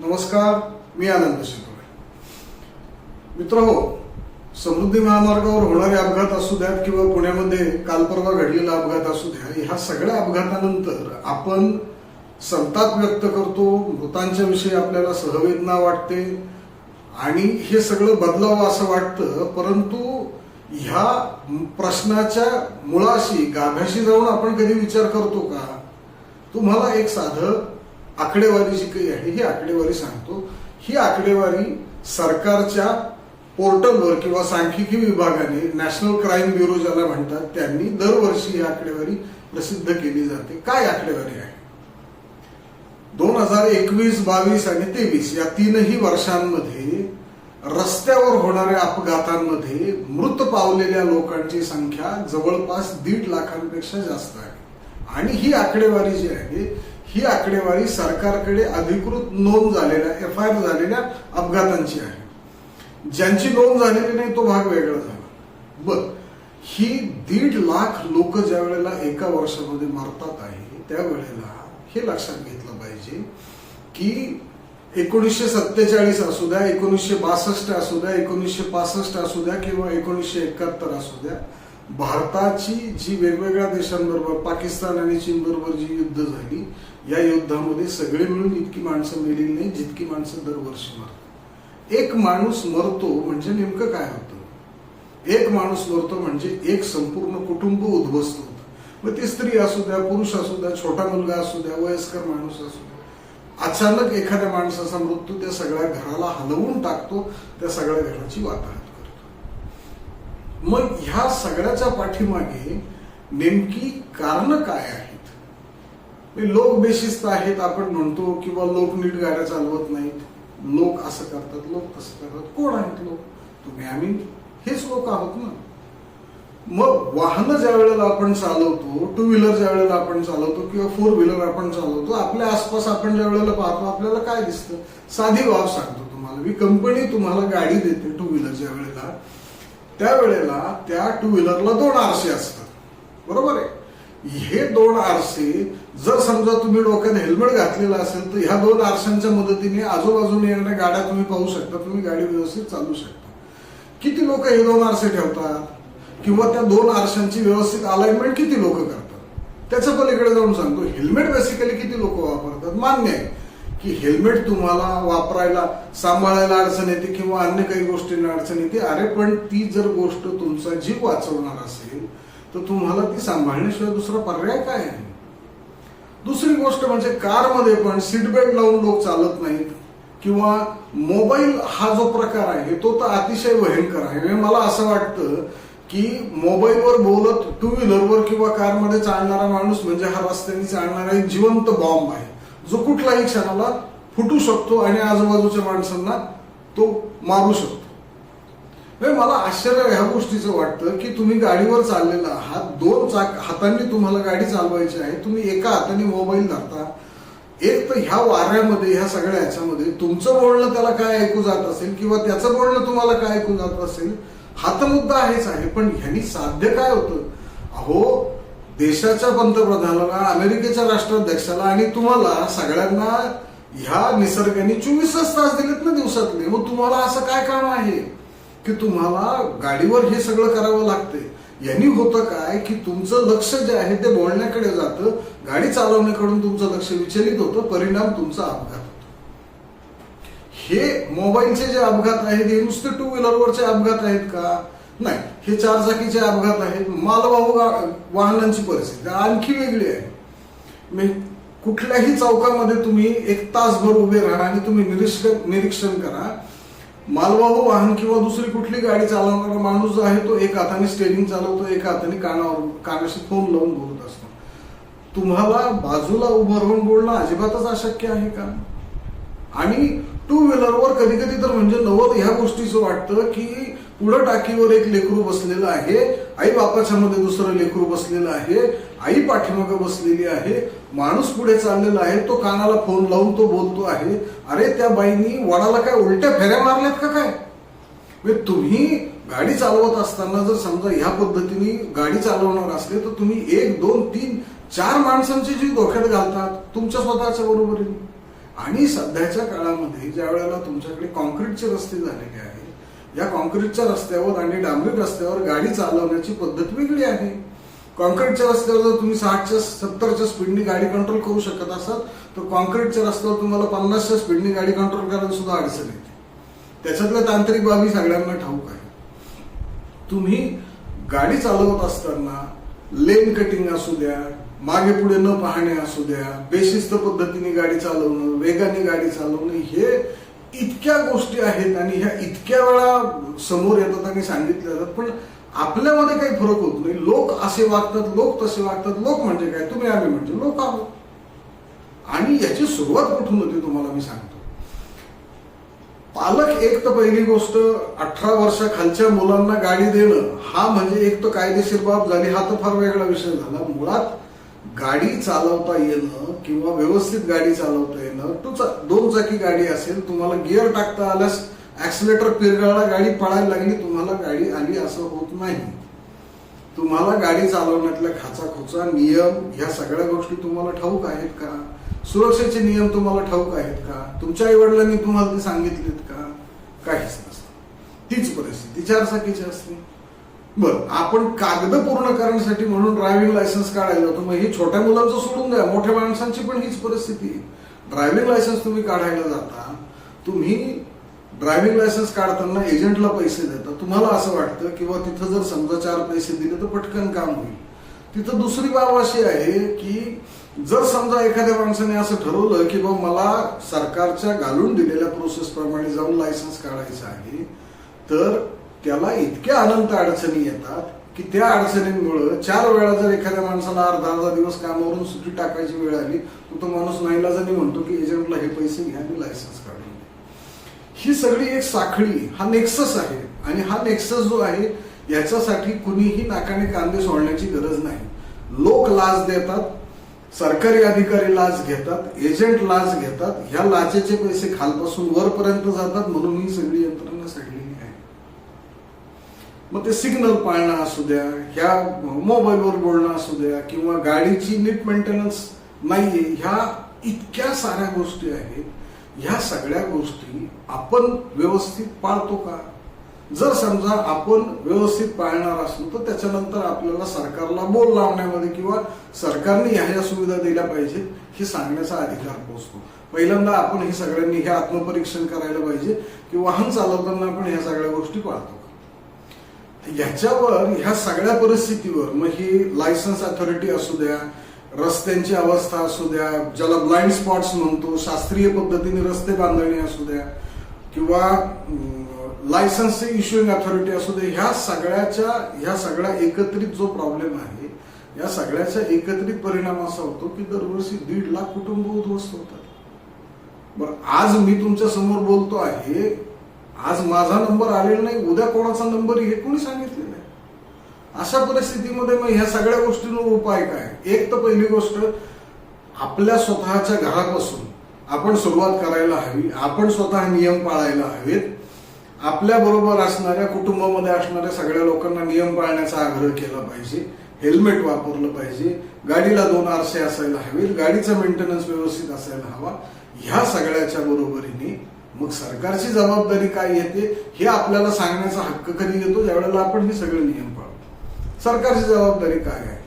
नमस्कार मी आनंद शितोळे मित्र हो समृद्धी महामार्गावर होणारे अपघात असू द्यात किंवा पुण्यामध्ये काल परवा घडलेला अपघात असू द्या ह्या सगळ्या अपघातानंतर आपण संताप व्यक्त करतो मृतांच्या विषयी आपल्याला सहवेदना वाटते आणि हे सगळं बदलावं असं वाटतं परंतु ह्या प्रश्नाच्या मुळाशी गाभ्याशी जाऊन आपण कधी विचार करतो का? तुम्हाला एक साधं आकडेवारी जी काही आहे ही आकडेवारी सांगतो. ही आकडेवारी सरकारच्या पोर्टलवर किंवा सांख्यिकी विभागाने नॅशनल क्राईम ब्युरो ज्याला म्हणतात त्यांनी दरवर्षी ही आकडेवारी प्रसिद्ध केली जाते. काय आकडेवारी आहे? दोन हजार एकवीस बावीस आणि तेवीस या तीनही वर्षांमध्ये रस्त्यावर होणाऱ्या अपघातांमध्ये मृत पावलेल्या लोकांची संख्या जवळपास दीड लाखांपेक्षा जास्त आहे. आणि ही आकडेवारी जी आहे ही आकडेवारी सरकारकडे अधिकृत नोंद झालेल्या एफ आय आर झालेल्या अपघातांची आहे. ज्यांची नोंद झालेली नाही तो भाग वेगळा झाला. बर ही दीड लाख लोक ज्या वेळेला एका वर्षामध्ये मारतात आहे त्यावेळेला हे लक्षात घेतलं पाहिजे की एकोणीसशे सत्तेचाळीस असू द्या एकोणीसशे बासष्ट असू द्या एकोणीसशे पासष्ट असू द्या किंवा एकोणीसशे एकाहत्तर असू द्या भारताची जी वेगवेगळ्या देशांबरोबर पाकिस्तान आणि चीन बरोबर जी युद्ध झाली या युद्धामध्ये सगळे मिळून इतकी माणसं मेलेली नाही जितकी माणसं दरवर्षी मरतात. एक माणूस मरतो म्हणजे नेमकं काय होतं? एक माणूस मरतो म्हणजे एक संपूर्ण कुटुंब उद्ध्वस्त होतं. मग ती स्त्री असू द्या पुरुष असू द्या छोटा मुलगा असू द्या वयस्कर माणूस असू द्या अचानक एखाद्या माणसाचा मृत्यू त्या सगळ्या घराला हलवून टाकतो त्या सगळ्या घराची वाताहत. मग ह्या सगळ्याच्या पाठीमागे नेमकी कारण काय आहेत? म्हणजे लोक बेशिस्त आहेत आपण म्हणतो किंवा लोक नीट गाड्या चालवत नाहीत. लोक असं करतात लोक तसं करतात. कोण आहेत लोक? तुम्ही आम्ही. हेच लोक आहोत ना. मग वाहनं ज्या वेळेला आपण चालवतो टू व्हीलर ज्या वेळेला आपण चालवतो किंवा फोर व्हीलर आपण चालवतो आपल्या आसपास आपण ज्या वेळेला पाहतो आपल्याला काय दिसतं? साधी बाब सांगतो तुम्हाला. मी कंपनी तुम्हाला गाडी देते टू व्हीलर ज्या वेळेला. त्यावेळेला त्या टू व्हीलरला दोन आरसे असतात. बरोबर आहे? हे दोन आरसे जर समजा तुम्ही डोक्यात हेल्मेट घातलेलं असेल तर ह्या दोन आरशांच्या मदतीने आजूबाजूने येणाऱ्या गाड्या तुम्ही पाहू शकता तुम्ही गाडी व्यवस्थित चालू शकता. किती लोक हे दोन आरसे ठेवतात? किंवा त्या दोन आरशांची व्यवस्थित अलाइनमेंट किती लोक करतात? त्याच्या पलीकडे जाऊन सांगतो हेल्मेट बेसिकली किती लोक वापरतात? मान्य आहे. की हेल्मेट तुम्हाला वापरायला सांभाळायला अडचण येते किंवा अन्य काही गोष्टींना अडचण येते. अरे पण ती जर गोष्ट तुमचा जीव वाचवणार असेल तर तुम्हाला ती सांभाळण्याशिवाय दुसरा पर्याय काय आहे? दुसरी गोष्ट म्हणजे कारमध्ये पण सीट बेल्ट लावून लोक चालत नाहीत किंवा मोबाईल हा जो प्रकार आहे तो तर अतिशय भयंकर आहे. म्हणजे मला असं वाटतं की मोबाईलवर बोलत टू व्हीलरवर किंवा कारमध्ये चालणारा माणूस म्हणजे हा रस्त्याने चालणारा एक जिवंत बॉम्ब आहे. जो कुठलाही क्षणाला फुटू शकतो आणि आजूबाजूच्या माणसांना तो मारू शकतो. म्हणजे मला आश्चर्य ह्या गोष्टीचं वाटतं की तुम्ही गाडीवर चाललेला आहात दोन चाक हातांनी तुम्हाला गाडी चालवायची आहे तुम्ही एका हाताने मोबाईल धरता. एक तर ह्या वाऱ्यामध्ये ह्या सगळ्या ह्याच्यामध्ये तुमचं बोलणं त्याला काय ऐकू जात असेल किंवा त्याचं बोलणं तुम्हाला काय ऐकू जात असेल हा तर मुद्दा आहेच आहे पण ह्यांनी साध्य काय होतं? अहो देशाच्या पंतप्रधानाला अमेरिकेच्या राष्ट्राध्यक्षाला आणि तुम्हाला सगळ्यांना ह्या निसर्गाने चोवीसच तास दिलेत ना दिवसातले. मग तुम्हाला असं काय काम आहे? की तुम्हाला गाडीवर हे सगळं करावं लागतंय यांनी होतं काय की तुमचं लक्ष जे आहे ते बोलण्याकडे जातं. गाडी चालवण्याकडून तुमचं लक्ष विचलित होतं. परिणाम तुमचा अपघात होतो. हे मोबाईलचे जे अपघात आहेत हे नुसते टू व्हीलरवरचे अपघात आहेत का? नाही. हे चारचाकीचे अपघात आहेत. मालवाहू वाहनांची परिस्थिती. आणखी वेगळी आहे. मी कुठल्याही चौकामध्ये तुम्ही एक तासभर उभे राहा आणि तुम्ही निरीक्षण निरीक्षण करा. मालवाहू वाहन किंवा दुसरी कुठली गाडी चालवणारा माणूस जो आहे तो एक हाताने स्टेरिंग चालवतो एका हाताने कानावर कानाशी फोन लावून बोलत असतो. तुम्हाला बाजूला उभं राहून बोलणं अजिबातच अशक्य आहे का? आणि टू व्हीलरवर कधी कधी तर म्हणजे नवल ह्या गोष्टीचं वाटतं की पुढं टाकीवर एक लेकरू बसलेलं आहे आई बापाच्या मध्ये दुसरं लेकरू बसलेलं आहे आई पाठीमागं बसलेली आहे माणूस पुढे चाललेला आहे तो कानाला फोन लावून तो बोलतो आहे अरे त्या बाईनी वडाला काय उलट्या फेऱ्या मारल्यात का काय? म्हणजे तुम्ही गाडी चालवत असताना जर समजा ह्या पद्धतीने गाडी चालवणार असले तर तुम्ही एक दोन तीन चार माणसांची जी धोक्यात घालतात तुमच्या स्वतःच्या बरोबरीने. आणि सध्याच्या काळामध्ये ज्या वेळेला तुमच्याकडे कॉन्क्रीटचे रस्ते झालेले आहेत या कॉन्क्रीटच्या रस्त्यावर आणि डांबरी रस्त्यावर गाडी चालवण्याची पद्धत वेगळी आहे. कॉन्क्रीटच्या रस्त्यावर जर तुम्ही साठच्या सत्तरच्या स्पीडनी गाडी कंट्रोल करू शकत असाल तर कॉन्क्रीटच्या रस्त्यावर तुम्हाला पन्नासच्या स्पीडनी गाडी कंट्रोल करायला सुद्धा अडचण येते. त्याच्यातल्या तांत्रिक बाबी सगळ्यांना ठाऊक आहे. तुम्ही गाडी चालवत असताना लेन कटिंग असू द्या मागे पुढे न पाहणे असू द्या बेशिस्त पद्धतीने गाडी चालवणं वेगाने गाडी चालवणं हे इतक्या गोष्टी आहेत आणि ह्या इतक्या वेळा समोर येतात आणि सांगितल्या जातात पण आपल्यामध्ये काही फरक होत नाही. लोक असे वागतात लोक तसे वागतात लोक म्हणजे काय? तुम्ही आम्ही म्हणजे लोक आहोत. आणि याची सुरुवात कुठून होती तुम्हाला मी सांगतो. पालक एक तर पहिली गोष्ट अठरा वर्षाखालच्या मुलांना गाडी देणं हा म्हणजे एक तर कायदेशीर बाब झाली हा तर फार वेगळा विषय झाला. मुळात गाडी चालवता येणं किंवा व्यवस्थित गाडी चालवता येणं तू चा दोन चाकी गाडी असेल तुम्हाला गिअर टाकता आल्यास ऍक्सिलेटर पिरगाळला गाडी पळायला लागली तुम्हाला गाडी आली असं होत नाही. तुम्हाला गाडी चालवण्यातल्या खाचाखोचा नियम ह्या सगळ्या गोष्टी तुम्हाला ठाऊक आहेत का? सुरक्षेचे नियम तुम्हाला ठाऊक आहेत का? तुमच्या आईवडिलांनी तुम्हाला ते सांगितलेत का? काहीच नसतं. तीच परिस्थिती चार चाकीची असते. बर आपण कागद पूर्ण करण्यासाठी म्हणून ड्रायव्हिंग लायसन्स काढायला जातो मग ही छोट्या मुलांचं सोडून द्या मोठ्या माणसांची पण हीच परिस्थिती ड्रायव्हिंग लायसन्स तुम्ही काढायला जाता तुम्ही ड्रायव्हिंग लायसन्स काढताना एजंटला पैसे देता. तुम्हाला असं वाटतं किंवा तिथं जर समजा चार पैसे दिले तर पटकन काम होईल. तिथं दुसरी बाब अशी आहे की जर समजा एखाद्या माणसाने असं ठरवलं की बाबा मला सरकारच्या घालून दिलेल्या प्रोसेस प्रमाणे जाऊन लायसन्स काढायचं आहे तर त्याला इतक्या अनंत अडचणी येतात की त्या अडचणींमुळं चार वेळा जर एखाद्या माणसाला अर्धा अर्धा दिवस कामावरून सुट्टी टाकायची वेळ आली तर तो माणूस नाईलाजाने म्हणतो की एजंटला हे पैसे घ्या मी लायसन्स काढून ही सगळी एक साखळी हा नेक्सस आहे. आणि हा नेक्सस जो आहे याच्यासाठी कुणीही नाकाने कांदे सोडण्याची गरज नाही. लोक लाच देतात सरकारी अधिकारी लाच घेतात एजंट लाच घेतात ह्या लाचेचे पैसे खालपासून वरपर्यंत जातात म्हणून ही सगळी यंत्रणा मग ते सिग्नल पाळणं असू द्या ह्या मोबाईलवर बोलणं असू द्या किंवा गाडीची नीट मेंटेनन्स नाहीये ह्या इतक्या साऱ्या गोष्टी आहेत. ह्या सगळ्या गोष्टी आपण व्यवस्थित पाळतो का? जर समजा आपण व्यवस्थित पाळणार असलो तर त्याच्यानंतर आपल्याला सरकारला बोल लावण्यामध्ये किंवा सरकारने ह्या ह्या सुविधा दिल्या पाहिजेत हे सांगण्याचा अधिकार पोचतो पहिल्यांदा आपण हे सगळ्यांनी हे आत्मपरीक्षण करायला पाहिजे की वाहन चालवताना आपण ह्या सगळ्या गोष्टी पाळतो. याच्यावर ह्याच्यावर ह्या सगळ्या परिस्थितीवर मग ही लायसन्स अथॉरिटी असू द्या रस्त्यांची अवस्था असू द्या ज्याला ब्लाइंड स्पॉट्स म्हणतो शास्त्रीय पद्धतीने रस्ते बांधणी असू द्या किंवा लायसन्सचे इश्युईंग अथॉरिटी असू दे ह्या सगळ्याच्या ह्या सगळ्या एकत्रित जो प्रॉब्लेम आहे या सगळ्याचा एकत्रित परिणाम असा होतो की दरवर्षी दीड लाख कुटुंब उद्ध्वस्त होतात. बरं आज मी तुमच्यासमोर बोलतो आहे आज माझा नंबर आलेला नाही उद्या कोणाचा नंबर हे कोणी सांगितलेलं आहे अशा परिस्थितीमध्ये मग ह्या सगळ्या गोष्टींवर उपाय काय? एक तर पहिली गोष्ट आपल्या स्वतःच्या घरापासून आपण सुरुवात करायला हवी आपण स्वतः नियम पाळायला हवेत. आपल्या बरोबर असणाऱ्या कुटुंबामध्ये असणाऱ्या सगळ्या लोकांना नियम पाळण्याचा आग्रह केला पाहिजे हेल्मेट वापरलं पाहिजे गाडीला दोन आरसे असायला हवेत गाडीचा मेंटेनन्स व्यवस्थित असायला हवा. ह्या सगळ्याच्या बरोबरीने मग सरकारची जबाबदारी काय येते हे आपल्याला सांगण्याचा हक्क कधी येतो ज्यावेळेला आपण हे सगळे नियम पाळतो. सरकारची जबाबदारी काय आहे?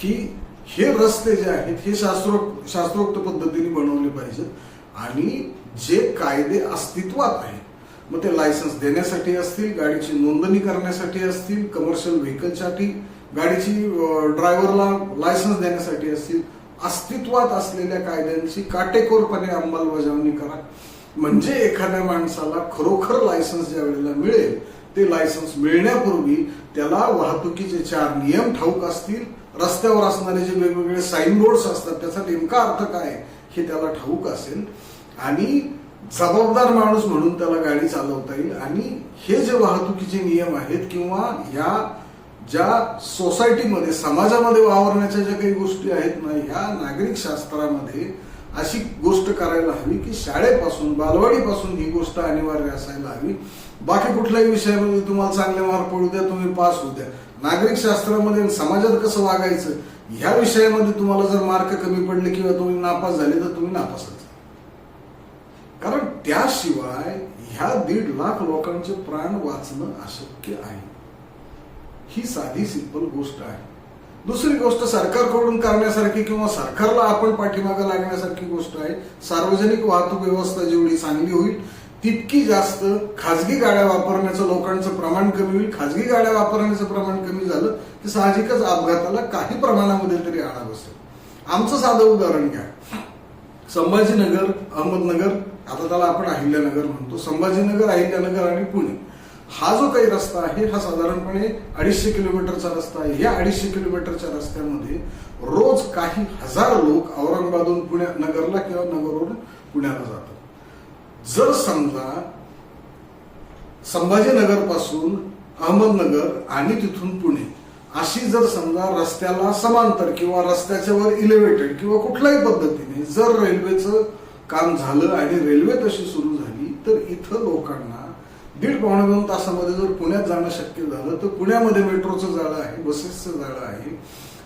की हे रस्ते जे आहेत हे शास्त्रोक्त शास्त्रोक्त पद्धतीने बनवले पाहिजेत आणि जे कायदे अस्तित्वात आहेत मग ते लायसन्स देण्यासाठी असतील गाडीची नोंदणी करण्यासाठी असतील कमर्शियल व्हेकलसाठी गाडीची ड्रायव्हरला लायसन्स देण्यासाठी असतील अस्तित्वात असलेल्या कायद्यांची काटेकोरपणे अंमलबजावणी करा. म्हणजे एखाद्या माणसाला खरोखर लायसन्स ज्या वेळेला मिळेल ते लायसन्स मिळण्यापूर्वी त्याला वाहतुकीचे चार नियम ठाऊक असतील रस्त्यावर असणारे जे वेगवेगळे साईन बोर्ड्स असतात त्याचा नेमका अर्थ काय हे त्याला ठाऊक असेल. आणि जबाबदार माणूस म्हणून त्याला गाडी चालवता येईल. आणि हे जे वाहतुकीचे नियम आहेत किंवा या ज्या सोसायटीमध्ये समाजामध्ये वावरण्याच्या ज्या काही गोष्टी आहेत ना ह्या नागरिक शास्त्रामध्ये अशी गोष्ट करायला हवी की शाळेपासून बालवाडीपासून ही गोष्ट अनिवार्य असायला हवी. बाकी कुठल्याही विषयामध्ये तुम्हाला चांगले मार्क पडू द्या तुम्ही पास होऊ द्या. नागरिक शास्त्रामध्ये समाजात कसं वागायचं ह्या विषयामध्ये तुम्हाला जर मार्क कमी पडले किंवा तुम्ही नापास झाले तर तुम्ही नापासच. कारण त्याशिवाय ह्या दीड लाख लोकांचे प्राण वाचणं अशक्य आहे. ही साधी सिंपल गोष्ट आहे. दुसरी गोष्ट सरकारकडून करण्यासारखी किंवा सरकारला आपण पाठीमागं लागण्यासारखी गोष्ट आहे. सार्वजनिक वाहतूक व्यवस्था जेवढी चांगली होईल तितकी जास्त खाजगी गाड्या वापरण्याचं लोकांचं प्रमाण कमी होईल. खाजगी गाड्या वापरण्याचं प्रमाण कमी झालं तर साहजिकच अपघाताला काही प्रमाणामध्ये तरी आळा बसेल. आमचं साधं उदाहरण घ्या. संभाजीनगर अहमदनगर आता त्याला आपण अहिल्यानगर म्हणतो. संभाजीनगर अहिल्यानगर आणि पुणे. हा जो काही रस्ता आहे हा साधारणपणे अडीचशे किलोमीटरचा रस्ता आहे. या अडीचशे किलोमीटरच्या रस्त्यामध्ये रोज काही हजार लोक औरंगाबादहून पुण्या नगरला किंवा नगरवरून पुण्याला जातात. जर समजा संभाजीनगरपासून अहमदनगर आणि तिथून पुणे अशी जर समजा रस्त्याला समांतर किंवा रस्त्याच्या वर इलेव्हेटेड किंवा कुठल्याही पद्धतीने जर रेल्वेचं काम झालं आणि रेल्वे तशी सुरू झाली तर इथं लोकांना दीड पावणे दोन तासामध्ये जर पुण्यात जाणं शक्य झालं तर पुण्यामध्ये मेट्रोचं जाळं आहे बसेसचं जाळं आहे.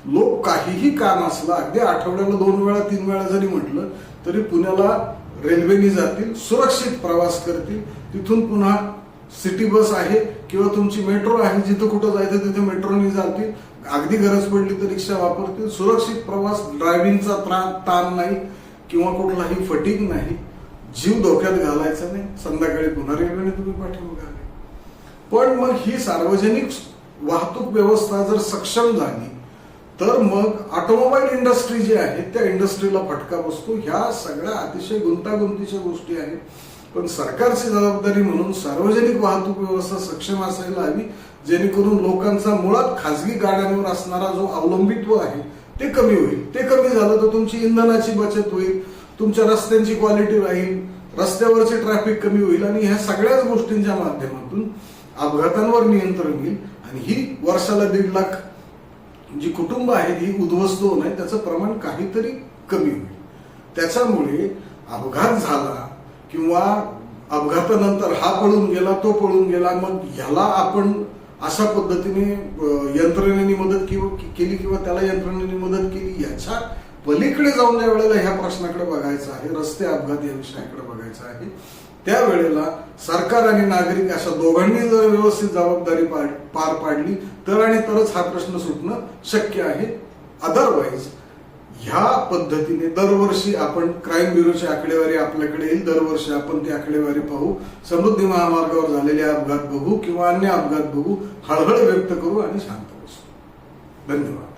लोक काहीही काम असलं अगदी आठवड्याला दोन वेळा तीन वेळा जरी म्हटलं तरी पुण्याला रेल्वेने जातील सुरक्षित प्रवास करतील. तिथून पुन्हा सिटी बस आहे किंवा तुमची मेट्रो आहे जिथं कुठं जायचं तिथे मेट्रोने जातील. अगदी गरज पडली तर रिक्षा वापरतील. सुरक्षित प्रवास ड्रायव्हिंगचा ताण नाही किंवा कुठलाही फटिंग नाही. जीव धोक्यात घालायचा नाही. संध्याकाळी पुन्हा रेल्वेने तुम्ही पाठवून घाले. पण मग ही सार्वजनिक वाहतूक व्यवस्था जर सक्षम झाली तर मग ऑटोमोबाईल इंडस्ट्री जी आहे त्या इंडस्ट्रीला फटका बसतो. ह्या सगळ्या अतिशय गुंतागुंतीच्या गोष्टी आहेत. पण सरकारची जबाबदारी म्हणून सार्वजनिक वाहतूक व्यवस्था सक्षम असायला हवी जेणेकरून लोकांचा मुळात खासगी गाड्यांवर असणारा जो अवलंबित्व आहे ते कमी होईल. ते कमी झालं तर तुमची इंधनाची बचत होईल. तुमच्या रस्त्यांची क्वालिटी राहील रस्त्यावरचे ट्रॅफिक कमी होईल आणि ह्या सगळ्याच गोष्टींच्या माध्यमातून अपघातांवर नियंत्रण येईल. आणि ही वर्षाला दीड लाख जी कुटुंब आहेत ही उद्ध्वस्त होणं आहे त्याचं प्रमाण काहीतरी कमी होईल. त्याच्यामुळे अपघात झाला किंवा अपघातानंतर हा पळून गेला तो पळून गेला मग ह्याला आपण अशा पद्धतीने यंत्रणेने मदत किंवा केली किंवा त्याला यंत्रणेने मदत केली याच्या पलीकडे जाऊन ज्या वेळेला ह्या प्रश्नाकडे बघायचं आहे रस्ते अपघात या विषयाकडे बघायचं आहे त्यावेळेला सरकार आणि नागरिक अशा दोघांनी जर व्यवस्थित जबाबदारी पार पाडली तर आणि तरच हा प्रश्न सुटणं शक्य आहे. अदरवाईज ह्या पद्धतीने दरवर्षी आपण क्राईम ब्युरोची आकडेवारी आपल्याकडे येईल. दरवर्षी आपण ती आकडेवारी पाहू. समृद्धी महामार्गावर झालेले अपघात बघू किंवा अन्य अपघात बघू हळहळ व्यक्त करू आणि शांत बसू. धन्यवाद.